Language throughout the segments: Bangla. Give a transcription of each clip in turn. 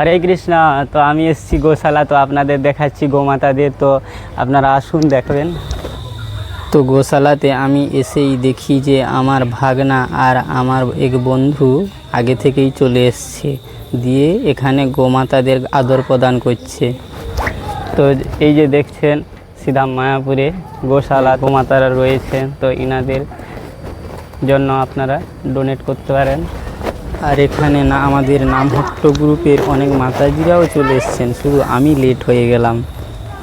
হরে কৃষ্ণ তো আমি এসেছি গোশালা তো আপনাদের দেখাচ্ছি গোমাতাদের তো আপনারা আসুন দেখবেন। তো গোশালাতে আমি এসেই দেখি যে আমার ভাগনা আর আমার এক বন্ধু আগে থেকেই চলে এসছে দিয়ে এখানে গোমাতাদের আদর প্রদান করছে। তো এই যে দেখছেন সিধা মায়াপুরে গোশালা গোমাতারা রয়েছেন তো ইনাদের জন্য আপনারা ডোনেট করতে পারেন। আর এখানে না আমাদের নামহট্ট গ্রুপের অনেক মাতাজিরাও চলে এসছেন। শুধু আমি লেট হয়ে গেলাম।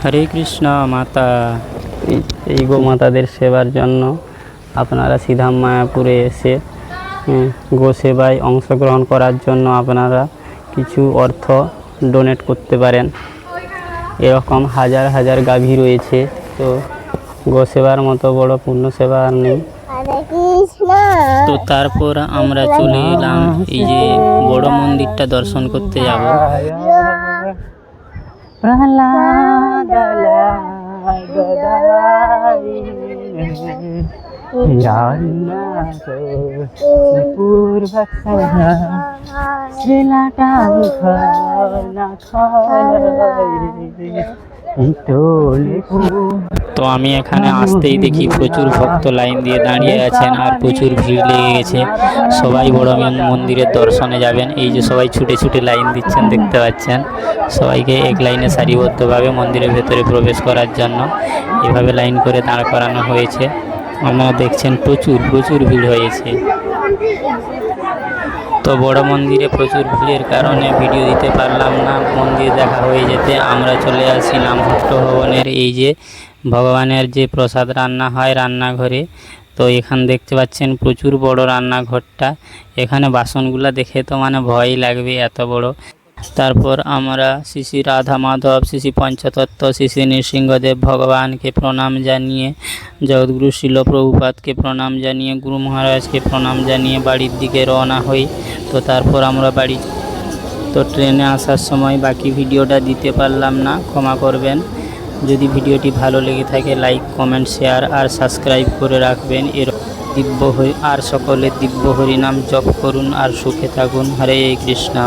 হরে কৃষ্ণ মাতা। এই- গোমাতাদের সেবার জন্য আপনারা সিধাম মায়াপুরে এসে উম, গোসেবায় অংশগ্রহণ করার জন্য আপনারা কিছু অর্থ ডোনেট করতে পারেন। এরকম হাজার হাজার গাভী রয়েছে। তো গোসেবার মতো বড় পূর্ণ সেবা আর নেই। তো তারপর আমরা চলে এলাম এই যে বড় মন্দিরটা দর্শন করতে যাব। তো আমি এখানে আসতেই দেখি প্রচুর ভক্ত লাইন দিয়ে দাঁড়িয়ে আছেন আর প্রচুর ভিড় লেগে গেছে। সবাই বড় মন- মন্দিরের দর্শনে যাবেন। এই যে সবাই ছুটে ছুটে লাইন দিচ্ছেন, দেখতে পাচ্ছেন। সবাইকে এক লাইনে সারিবদ্ধভাবে মন্দিরের ভেতরে প্রবেশ করার জন্য এভাবে লাইন করে দাঁড় করানো হয়েছে। আপনারা দেখছেন প্রচুর প্রচুর ভিড় হয়েছে। তো বড় মন্দিরে প্রচুর ভিড়ের কারণে ভিডিও দিতে পারলাম না। মন্দির দেখা হয়ে যেতে আমরা চলে আসি নামভট্ট ভবনের। এই যে ভগবানের যে প্রসাদ রান্না হয় রান্নাঘরে, তো এখান দেখতে পাচ্ছেন প্রচুর বড় রান্নাঘরটা। এখানে বাসনগুলো দেখে তো মানে ভয়ই লাগবে এত বড়। তারপর আমরা শ্রী শ্রী রাধা মাধব শ্রী শ্রী পঞ্চতত্ত্ব শ্রী শ্রী নৃসিংহদেব ভগবানকে প্রণাম জানিয়ে, জগৎগুরু শিল প্রভুপাতকে প্রণাম জানিয়ে, গুরু মহারাজকে প্রণাম জানিয়ে বাড়ির দিকে রওনা হই। তো তারপর আমরা বাড়ি, তো ট্রেনে আসার সময় বাকি ভিডিওটা দিতে পারলাম না, ক্ষমা করবেন। যদি ভিডিওটি ভালো লেগে থাকে, লাইক, কমেন্ট, শেয়ার আর সাবস্ক্রাইব করে রাখবেন। এর দিব্য হরি আর সকলে দিব্য হরিনাম জপ করুন আর সুখে থাকুন। হরে কৃষ্ণা।